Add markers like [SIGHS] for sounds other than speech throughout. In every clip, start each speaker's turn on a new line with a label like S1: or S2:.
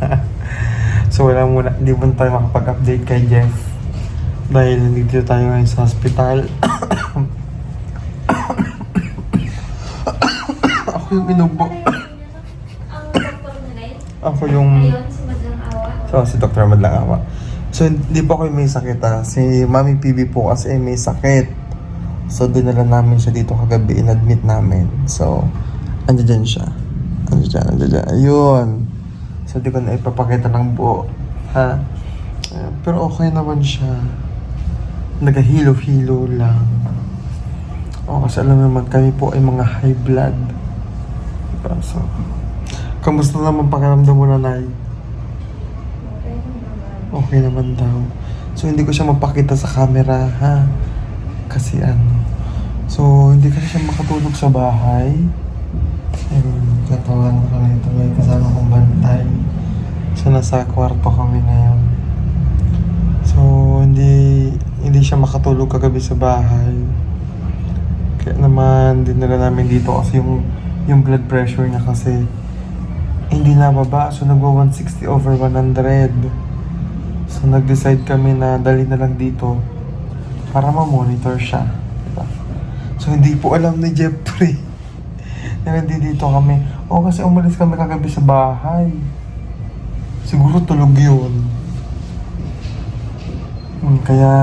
S1: [LAUGHS] So wala muna, hindi muna tayo makapag-update kay Jeff. Dahil nandito tayo ngayon sa hospital. [COUGHS] Ako yung inubo.
S2: Rin?
S1: Ako yung... So, si Dr. Madlang Awa. So, hindi po ako may sakit ha. Si Mami PB po kasi may sakit. So, dinala namin siya dito kagabi. In-admit namin. So, andyan dyan siya. Dyan, dyan. Ayun. So, di ko na ipapakita ng buo. Ha? Ayun. Pero okay naman siya. Nagahilo-hilo lang. O, kasi alam naman, kami po ay mga high blood. Diba? So, kamusta naman pakiramdam mo na, Nay?
S2: Okay naman
S1: daw. So, hindi ko siya mapakita sa camera, ha? Kasi ano. So, hindi kasi siya makatulog sa bahay. Ayun, katawan ko nito. May kasama kong bantay. So, nasa kwarto kami ngayon. So, hindi hindi siya makatulog kagabi sa bahay. Kaya naman, dinala namin dito kasi yung yung blood pressure niya kasi hindi nababa. So, nagwa 160 over 100. So, nag-decide kami na dali na lang dito para ma-monitor siya. Diba? So, hindi po alam ni Jeffrey na nandito kami. O, kasi umalis kami kagabi sa bahay. Siguro tulog yun. Hmm, kaya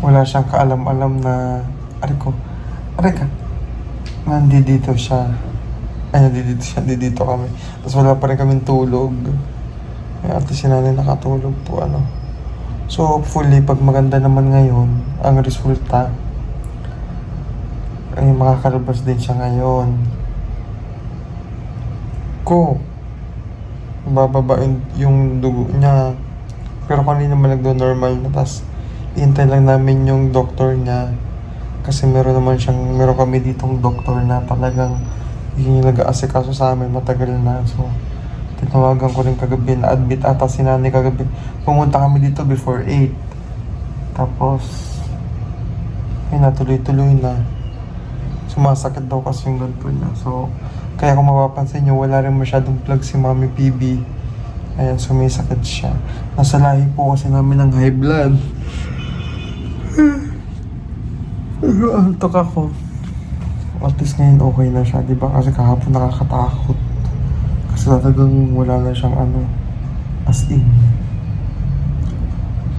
S1: wala siyang kaalam-alam na ari ko, ari ka, nandito siya. Ay, nandito siya, nandito kami. Tapos wala pa rin kaming tulog. Kaya ate si nanay nakatulog po, ano. So, hopefully, pag maganda naman ngayon, ang resulta, ay makakalabas din siya ngayon. Ko, bababain yung dugo niya. Pero kanina naman nagdo-normal na, tas hintay lang namin yung doktor niya. Kasi meron naman siyang, meron kami ditong doktor na talagang yun yung nag-aasikaso sa amin matagal na. So, tinawagan ko rin kagabi na admit ata si nanay kagabi. Pumunta kami dito before 8. Tapos, ay natuloy-tuloy na. Sumasakit daw kasi yung ganito niya. So, kaya kung mapapansin niyo, wala rin masyadong plug si Mami PB. Ayan, sumisakit siya. Nasa lahi po kasi namin ng high blood. [SIGHS] Antok ako. At least ngayon okay na siya, di ba? Kasi kahapon nakakatakot. Kasi talagang wala na siyang ano, as in.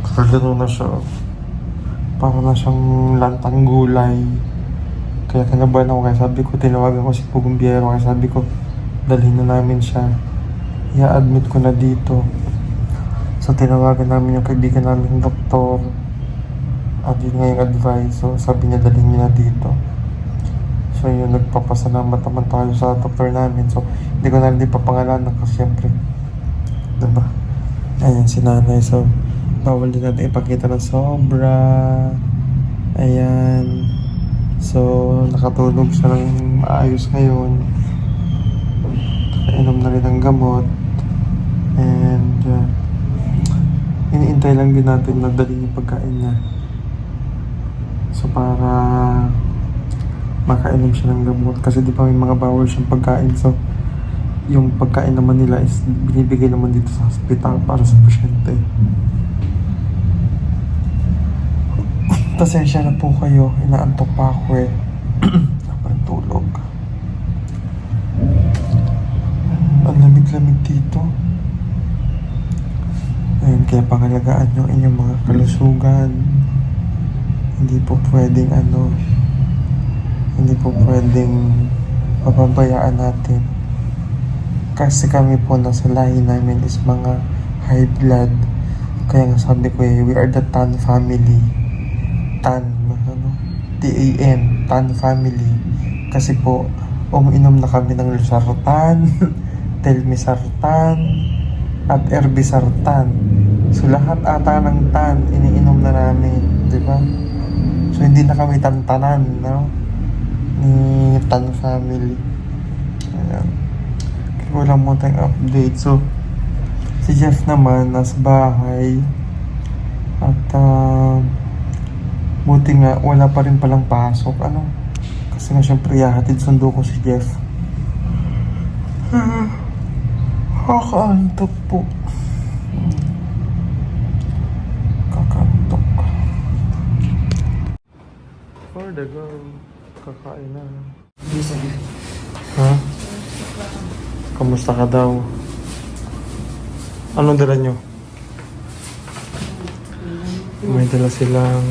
S1: Kagano na siya. Para na siyang lantang gulay. Kaya kinabahan ako kaya sabi ko, tinawagan ko si Pugumbiero kaya sabi ko, dalhin na namin siya. I-admit ko na dito. So tinawagan namin yung kaibigan namin doktor. At yun nga yung advice. So sabi niya dalhin niya na dito. So yun, nagpapasalamat naman tayo sa doktor namin. So hindi ko na rin papangalanan kasi syempre, diba? Ayan si nanay. So bawal din natin ipakita ng sobra. Ayan. So, nakatulog siya ng maayos ngayon. Nakainom na rin ng gamot. And, uh, iniintay lang din natin na dali yung pagkain niya. So, para makainom siya ng gamot. Kasi di ba may mga bawal siyang pagkain. So, yung pagkain naman nila is binibigay naman dito sa hospital para sa pasyente. Pasensya na po kayo. Inaantok pa ako eh. [CLEARS THROAT] Dapat tulog. Ang lamig-lamig dito. Ayun, kaya pangalagaan nyo inyong mga kalusugan. Hindi po pwedeng ano, hindi po pwedeng papabayaan natin. Kasi kami po nasa lahi namin is mga high blood. Kaya nga sabi ko eh, we are the Tan family. Tan, ano, T-A-N, Tan family. Kasi po, umiinom na kami ng Losartan, [LAUGHS] Telmisartan, at Erbisartan. So lahat ata ng tan, iniinom na namin, di ba? So hindi na kami tantanan, no? Ni Tan family. Ayan. Kaya wala mo tayong update. So, si Jeff naman, nasa bahay. At, ah, Buti nga, wala pa rin palang pasok. Ano? Kasi nga siyempre yahatid sundo ko si Jeff. Kakaantok po. Kakaantok. For the girl, kakain na. Ha? Kamusta ka daw? Anong dala nyo? May dala silang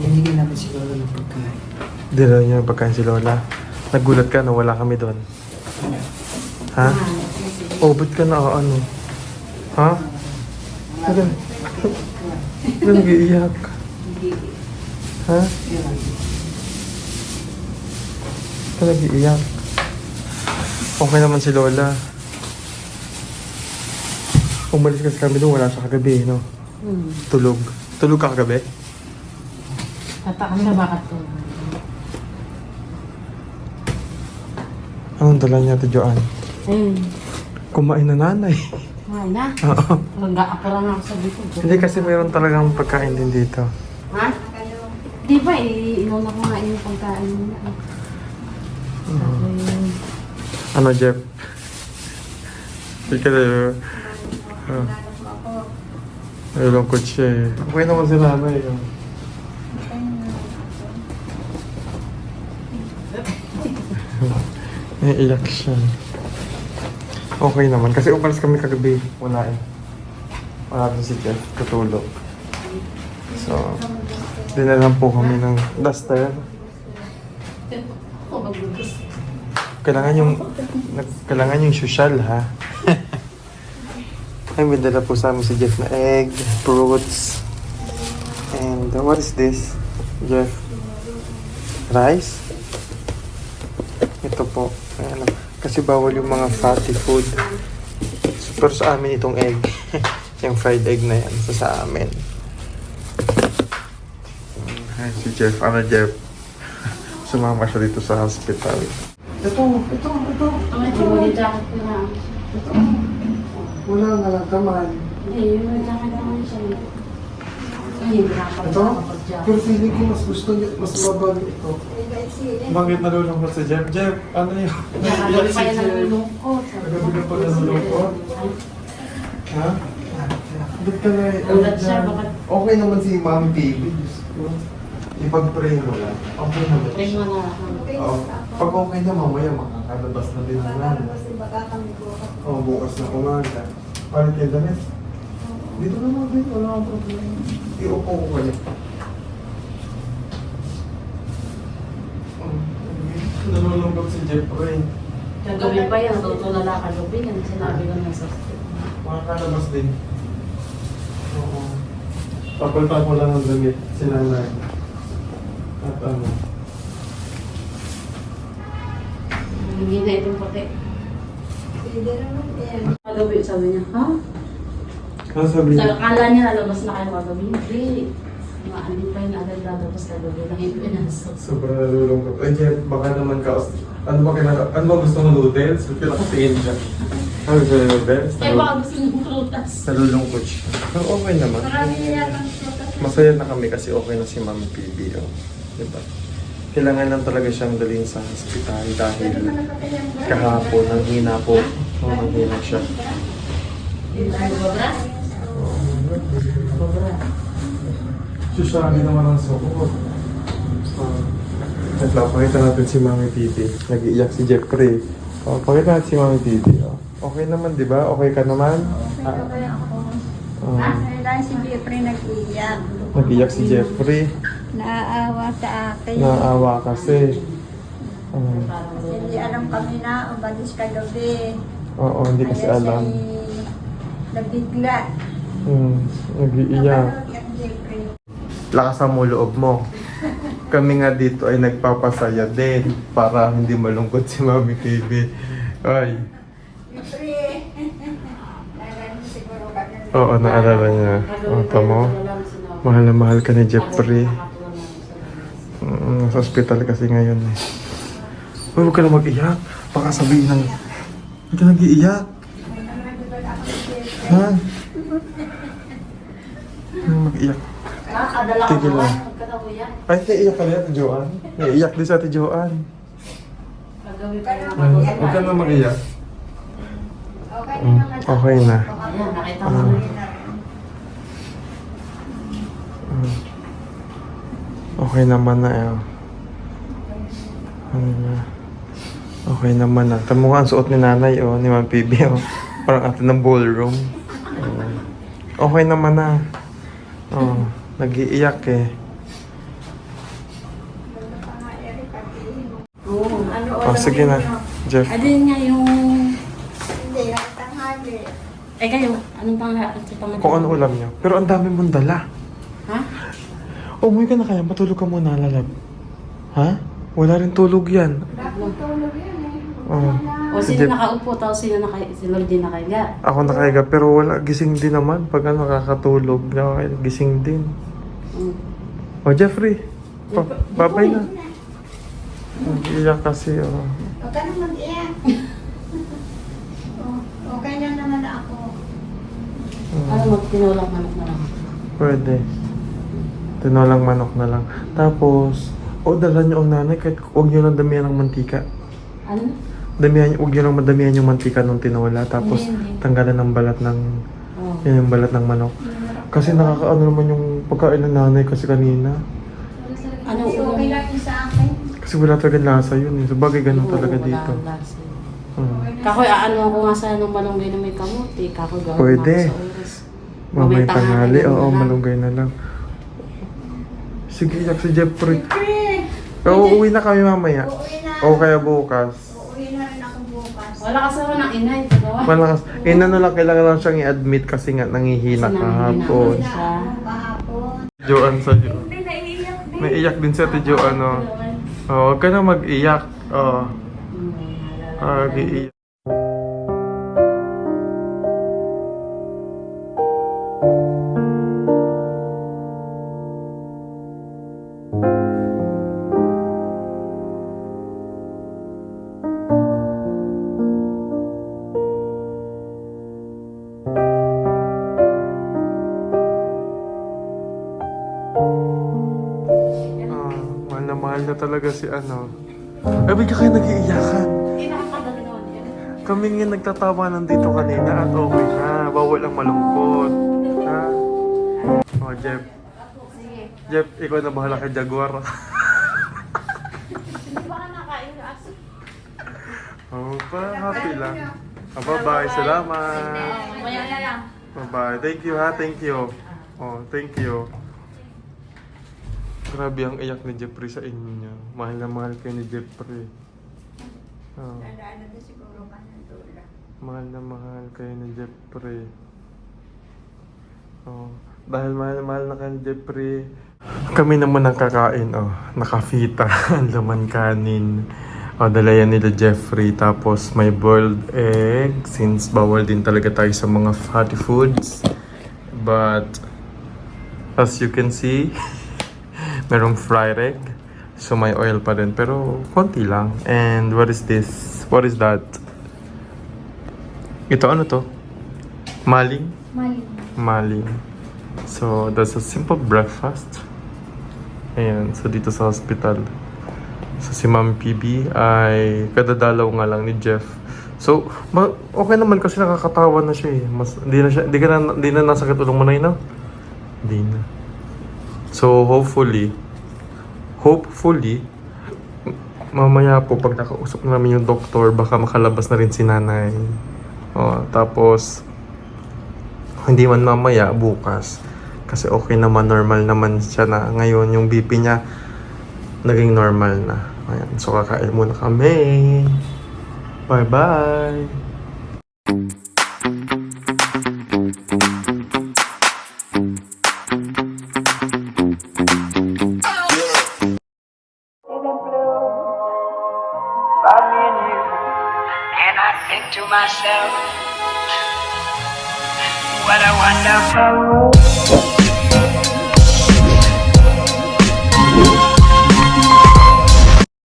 S3: Hinigyan namin si Lola ng pagkain.
S1: Dala niya pagkain si Lola. Nagulat ka na wala kami doon. Ha? Oh, ba't ka na ano? Ha? Ka nag-iiyak? Ha? Ba't nag-iiyak? Okay naman si Lola. Umalis kasi kami doon, wala siya kagabi, no?
S4: Hmm.
S1: Tulog. Tulog ka kagabi?
S4: Tatakam na bakit to?
S1: Anong dala niya, Ate Joanne?
S4: Ayun.
S1: Kumain na nanay.
S4: Kumain na.
S1: Oo.
S4: Nag-aapa lang ako sa dito.
S1: Hindi kasi mayroon talagang pagkain din dito.
S4: Ha? Di ba, eh, inuna ko nga yung pagkain mo na.
S1: Mm. Ano, Jeff? Hindi ka na yun. Ah, nalulungkot siya eh. Okay naman si nanay. oh. Naiiyak siya. Okay naman. Kasi umalis kami kagabi. Wala eh. Wala din si Jeff. Tutulog. So, dinalan po kami ng duster. Kailangan yung kailangan yung social ha. [LAUGHS] Ay, may dala po sa amin si Jeff na egg, fruits, and uh, what is this, Jeff? Rice? Ito po. Ayan, kasi bawal yung mga fatty food. So, pero sa amin itong egg. [LAUGHS] yung fried egg na yan. So, sa amin. Ay, si Jeff. Ano, Jeff? [LAUGHS] Sumama siya dito sa hospital. Ito, ito, ito.
S4: Jacket ko na.
S1: Wala nga lang kamay.
S4: Hindi, siya. Ay, hindi na
S1: Ito? Pero feeling ko mas gusto niya, mas mabag ito. Bakit nalulungkot si Jeff? Jeff, ano yun?
S4: Nakagabi pa yan ang lulungkot.
S1: Nagabi ka pa nalulungkot? Ha? Ba't ka na
S4: bakit?
S1: Okay naman si Ma'am Baby. Ko. Ipag-pray mo lang. Okay naman siya.
S4: mo na.
S1: Oo. Pag okay na mamaya, makakalabas na din naman. Oo, bukas na umaga. Paano kayo damit? Dito naman din, wala akong problema. Iupo ko kayo. Nalulungkot si Jeffrey.
S4: Kagabi pa yan, tutulala ka gabi. Yan sinabi ko na sa
S1: Makakalabas din. Oo. Papalitan ko lang ang damit, si nanay. At ano.
S4: Hindi na itong puti. Kagabi, sabi niya, ha?
S1: Ano sabi
S4: Sa
S1: niya?
S4: akala niya lalabas na kayo kagabi. Hindi. Maandin pa yun agad lalabas kagabi. Lang yung pinasok.
S1: Sobrang nalulungkot. Ay, Jeff, baka naman ka... Ano ba kinaka... Ano ba gusto mo noodles? Ba't pinakatingin siya? Ano gusto mo noodles?
S4: Eh, baka gusto niyo prutas.
S1: Nalulungkot siya. Pero okay naman.
S2: Marami na yata ang prutas.
S1: Masaya na kami kasi okay na si Mami PB. Oh. Diba? Kailangan lang talaga siyang dalhin sa hospital dahil kahapon ang hina po. Oh, ang hina siya.
S4: Sobra? Sobra.
S1: Susyabi naman ang suko. Uh, Wait lang, pakita natin si Mami PB. Nag-iiyak si Jeffrey. Oh, pakita natin si Mami PB. Oh. Okay naman, di ba? Okay ka naman? Ah, oh.
S2: Dahil si Jeffrey nag-iyak.
S1: Nag-iiyak si Jeffrey.
S2: Naaawa sa akin.
S1: Naawa kasi. Oh.
S2: Hindi alam kami na umalis kagabi.
S1: Oo, hindi kasi
S2: Kaya
S1: alam.
S2: siya'y Nabigla.
S1: Hmm, nag-iiyak. Lakasan mo loob mo. Kami nga dito ay nagpapasaya din para hindi malungkot si Mami KB. Ay, oo, naalala niya. O, tamo. Mahal na mahal ka ni Jeffrey. Mm, nasa hospital kasi ngayon eh. Uy, huwag ka na mag-iyak. Baka sabihin ng... Huwag ka nag-iiyak. Ha? Huwag mag-iyak.
S4: Nakakadala ka
S1: Tigil lang.
S4: Magkatawiyan.
S1: Ay, naiiyak ka rin, Ate Joanne. Naiiyak din sa Ate Joanne.
S4: Pa yan.
S1: Ay, Huwag ka na mag-iyak.
S2: Okay na
S1: Mm,
S2: naman.
S1: okay na.
S4: Ayan, nakita mo
S1: Ah.
S4: na.
S1: Mm. Okay naman na eh. Ano na. Okay naman na. Tamo nga ang suot ni nanay oh, ni Ma'am PB oh. Parang atin ng ballroom. Okay naman na. Oh, nag-iiyak eh.
S4: Oo.
S2: Ano
S1: Oh, sige na. Jeff.
S4: Alin nga yung...
S2: Hindi, tanghali.
S4: Eh kayo, anong pang... Anong pang...
S1: Kung ano ulam niyo. Pero ang dami mong dala.
S4: Ha?
S1: Umuwi ka na kaya, matulog ka muna, lalab. Ha? Wala rin tulog yan.
S2: Tulog yan eh.
S1: Oh.
S4: O sino
S1: Jeff.
S4: nakaupo, tapos sino naka... Si Lord din nakahiga.
S1: Ako nakahiga, pero wala, gising din naman. Pag ano, kakatulog, nakaka- gising din.
S4: Mm.
S1: O, Jeffrey. Pa babay na. Nag-iiyak kasi, oh.
S2: Huwag ka na mag-iyak. [LAUGHS] Oh, okay na naman ako.
S4: Ano mo, tinulak manok na lang.
S1: Pwede. Tinolang manok na lang. Tapos, o dala niyo ang nanay kahit huwag niyo lang damihan ng mantika.
S4: Ano?
S1: Damihan, huwag niyo lang madamihan yung mantika nung tinola. Tapos,
S4: Hindi, hindi.
S1: tanggalan ng balat ng,
S4: Oh.
S1: yun yung balat ng manok. Kasi nakakaano naman yung pagkain ng nanay kasi kanina.
S4: Ano
S2: Kasi okay lang yun sa akin.
S1: Kasi wala talaga lasa yun eh. So, bagay ganun
S4: Oo,
S1: talaga
S4: wala
S1: dito.
S4: ang lasa.
S1: Hmm.
S4: Kakoy, aano ko nga sa nung malunggay na may kamuti. Kakoy, gawin
S1: Pwede.
S4: ako sa oras.
S1: Mamaya tanghali, oo,
S4: lang.
S1: malunggay na lang. Sige, iyak si Jeffrey.
S2: Siyempre,
S1: Oo, uuwi na kami mamaya.
S2: uuwi na.
S1: O kaya bukas.
S2: Uuwi na rin ako
S4: kasi ako ng inay, diba?
S1: Malakas. Eh, ano lang, kailangan lang siyang i-admit kasi nga nangihina
S4: Kasi
S1: kahapon.
S2: Uuwi na ako kahapon.
S1: Joan sa
S2: naiiyak din.
S1: May iyak din sa Ate Joan, no? Oh, huwag ka na mag-iyak. Oh, ah, iiyak. Na talaga si ano. Ay, bigla kayo nag-iiyakan. Kami nga nagtatawa nandito kanina at okay na. Bawal ang malungkot. Ha? Oh, Jeff. Jeff, ikaw na bahala kay Jaguar. [LAUGHS] oh, pa, happy lang. Oh, bye-bye. Salamat. Bye-bye. Thank you ha. Thank you. Oh, thank you. Grabe ang iyak ni Jeffrey sa inyo. Mahal na mahal kayo ni Jeffrey. Oh.
S2: Nadaan na siguro ka ng tula.
S1: Mahal na mahal kayo ni Jeffrey. Oh, dahil mahal na mahal na kayo ni Jeffrey. Kami naman ang kakain, oh. Nakafita, [LAUGHS] ang laman kanin. Oh, dala yan nila Jeffrey. Tapos may boiled egg. Since bawal din talaga tayo sa mga fatty foods. But, as you can see, [LAUGHS] merong fried egg. So may oil pa rin. Pero, konti lang. And what is this? What is that? Ito ano to? Maling?
S2: Mali.
S1: Maling. So, that's a simple breakfast. Ayan, so dito sa hospital. So, si Ma'am PB ay kadadalaw nga lang ni Jeff. So, ma- okay naman kasi nakakatawa na siya eh. Mas, di na siya, di ka na, di na nasakit ulong mo na? Di na. So, hopefully, hopefully, mamaya po pag nakausap na namin yung doktor, baka makalabas na rin si nanay. Oh, tapos, hindi man mamaya, bukas. Kasi okay naman, normal naman siya na ngayon yung BP niya naging normal na. Ayan, so kakain muna kami. Bye-bye!